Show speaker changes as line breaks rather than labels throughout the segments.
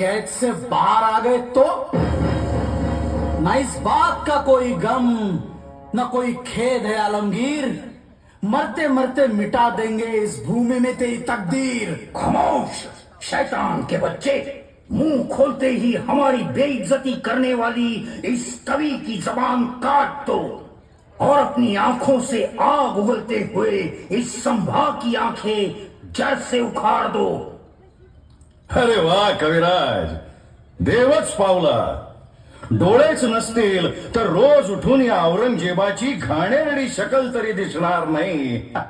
कैद से बाहर आ गए तो न इस बात का कोई गम, न कोई खेद है आलमगीर। मरते मरते मिटा देंगे इस भूमि में तेरी तकदीर।
खामोश, शैतान के बच्चे, मुँह खोलते ही हमारी बेइज्जती करने वाली इस कवि की जबान काट दो और अपनी आँखों से आग उगलते हुए इस संभा की आँखें जड़ से उखाड़ दो।
अरे वा कविराज. देवच पावला. डोळेच नसतील तर रोज उठून या औरंगजेबाची घाणेरडी शकल तरी दिसणार नाही.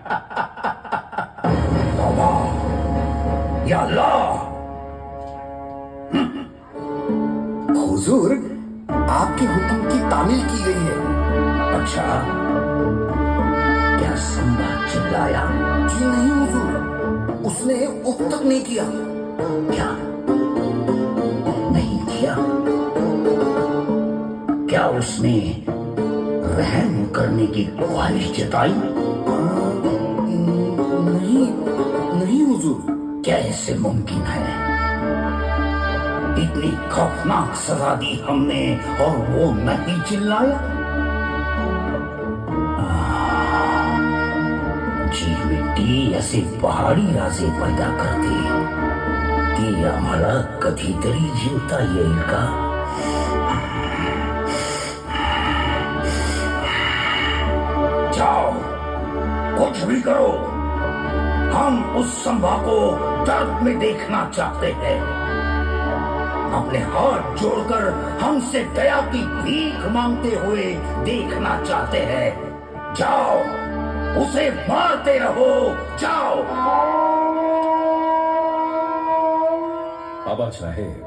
या
हुजूर आपके हुक्म की तामील की गई है.
अच्छा क्या संभा चिल्लाया
जी नहीं हुजूर? उसने उप तक नहीं किया।
क्या? नहीं किया। क्या उसने रहम करने की ख्वाहिश जताई?
नहीं नहीं हुजूर।
कैसे मुमकिन है? इतनी खौफनाक सजा दी हमने और वो नहीं चिल्लाया? जी मिट्टी असे पहाडी राजे पैदा करते। ती आम्हाला कधीतरी जीवता येईल का जाओ, कुछ भी करो। हम उस संभा को दर्द में देखना चाहते हैं। अपने हाथ जोड़कर हमसे दया की भीख मांगते हुए देखना चाहते हैं। जाओ, उसे मारते रहो। जाओ।
आबासाहेब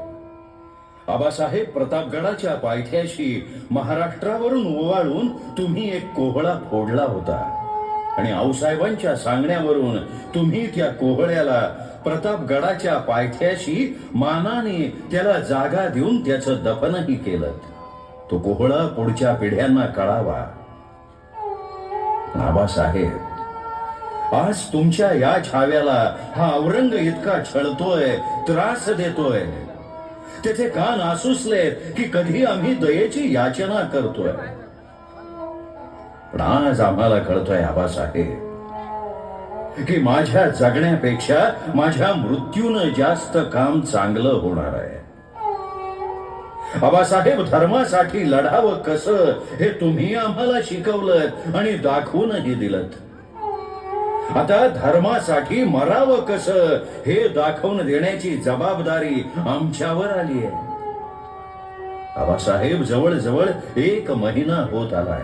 आबासाहेब प्रतापगडाच्या पायथ्याशी महाराष्ट्रावरून ओवाळून तुम्ही एक कोहळा फोडला होता. आणि आऊसाहेबांच्या सांगण्यावरून तुम्ही त्या कोहळ्याला प्रतापगडाच्या पायथ्याशी मानाने त्याला जागा देऊन त्याचं दफनही केलं. तो कोहळा पुढच्या पिढ्यांना कळावा. आबासाहेब आज तुमच्या या छाव्याला हा औरंग इतका छळतोय त्रास देतोय. त्याचे कान आसुसले की कधी आम्ही दयेची याचना करतोय? पण आज आम्हाला कळतोय आबासाहेब की माझ्या जगण्यापेक्षा माझ्या मृत्यून जास्त काम चांगलं होणार आहे. आबासाहेब धर्मासाठी लढावं कसं हे तुम्ही आम्हाला शिकवलं आणि दाखवूनही दिलं आता धर्मासाठी मरावं कस हे दाखवून देण्याची जबाबदारी आमच्यावर आली आहे. आबासाहेब जवळजवळ एक महिना होत आलाय.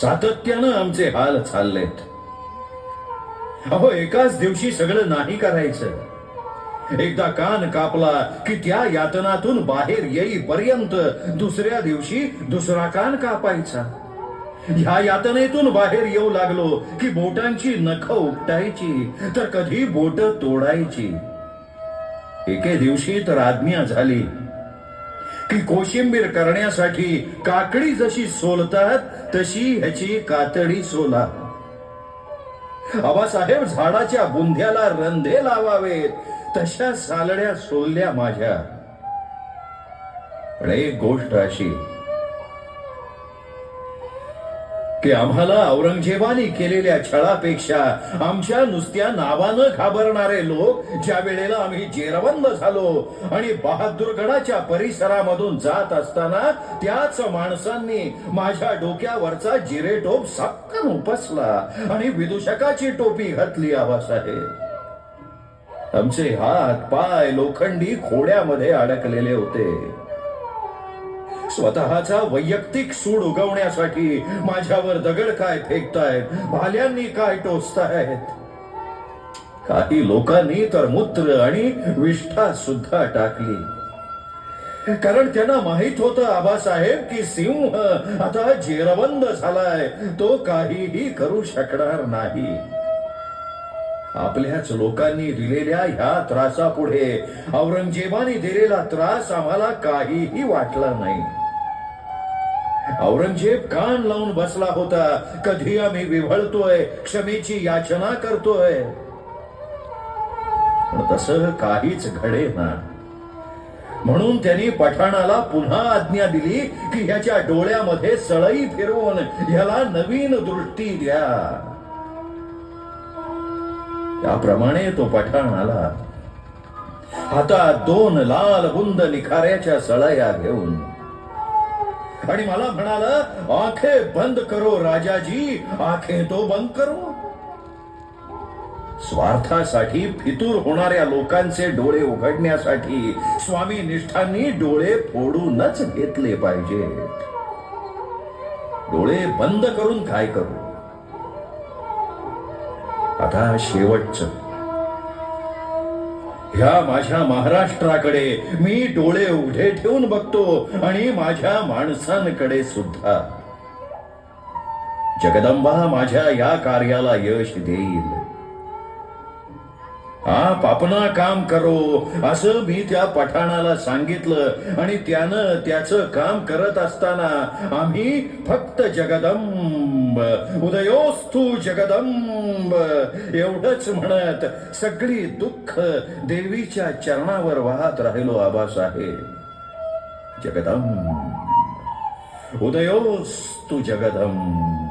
सातत्यानं आमचे हाल चाललेत. अहो एकाच दिवशी सगळं नाही करायचं. एकदा कान कापला की त्या यातनातून बाहेर येईपर्यंत दुसऱ्या दिवशी दुसरा कान कापायचा. ह्या यातनेतून बाहेर येऊ लागलो की बोटांची नख उपटायची तर कधी बोट तोडायची. एके दिवशी तर आज्ञा झाली की कोशिंबीर करण्यासाठी काकडी जशी सोलतात तशी ह्याची कातडी सोला. आबासाहेब झाडाच्या बुंध्याला रंधे लावावेत तशा सालड्या सोलल्या माझ्या. पण एक गोष्ट अशी की आम्हाला औरंगजेबाने केलेल्या छळापेक्षा आमच्या नुसत्या नावानं घाबरणारे लोक ज्या वेळेला आम्ही जेरबंद झालो आणि बहादूरगडाच्या परिसरामधून जात असताना त्याच माणसांनी माझ्या डोक्यावरचा जिरेटोप सक्कन उपसला आणि विदूषकाची टोपी घातली आबासाहेब आमचे हात पाय लोखंडी खोड्यामध्ये अडकलेले होते. स्वतःचा वैयक्तिक सूड उगवण्यासाठी माझ्यावर दगड काय फेकतायत? भाल्यांनी काय टोचतायत? काही लोकांनी तर मूत्र आणि विष्ठा सुद्धा टाकली. कारण त्यांना माहीत होत आबासाहेब की सिंह आता जेरबंद झालाय. तो काहीही करू शकणार नाही. आपल्याच लोकांनी दिलेल्या ह्या त्रासापुढे औरंगजेबाने दिलेला त्रास आम्हाला काहीही वाटला नाही. औरंगजेब कान लावून बसला होता. कधी आम्ही विव्हळतोय क्षमेची याचना करतोय. पण तस काहीच घडे ना. म्हणून त्यांनी पठाणाला पुन्हा आज्ञा दिली की ह्याच्या डोळ्यामध्ये सळई फिरवून ह्याला नवीन दृष्टी द्या. त्याप्रमाणे तो पठाण आला. हातात दोन लाल बुंद निखाऱ्याच्या सळया घेऊन आणि मला म्हणाला आखे बंद करो राजाजी आखे तो बंद करो. स्वार्थासाठी फितूर होणाऱ्या लोकांचे डोळे उघडण्यासाठी स्वामी निष्ठांनी डोळे फोडूनच घेतले पाहिजे. डोळे बंद करून काय करू? आता शेवटचं ह्या माझ्या महाराष्ट्राकडे मी डोळे उघडे ठेवून बघतो आणि माझ्या माणसांकडे सुद्धा. जगदंबा माझ्या या कार्याला यश देईल. आप आपणा काम करो. असं मी त्या पठाणाला सांगितलं. आणि त्यानं त्याचं काम करत असताना आम्ही फक्त जगदंब उदयोस्तु जगदंब एवढंच म्हणत सगळी दुःख देवीच्या चरणावर वाहत राहिलो आबासाहेब. जगदंब उदयोस्तु जगदंब.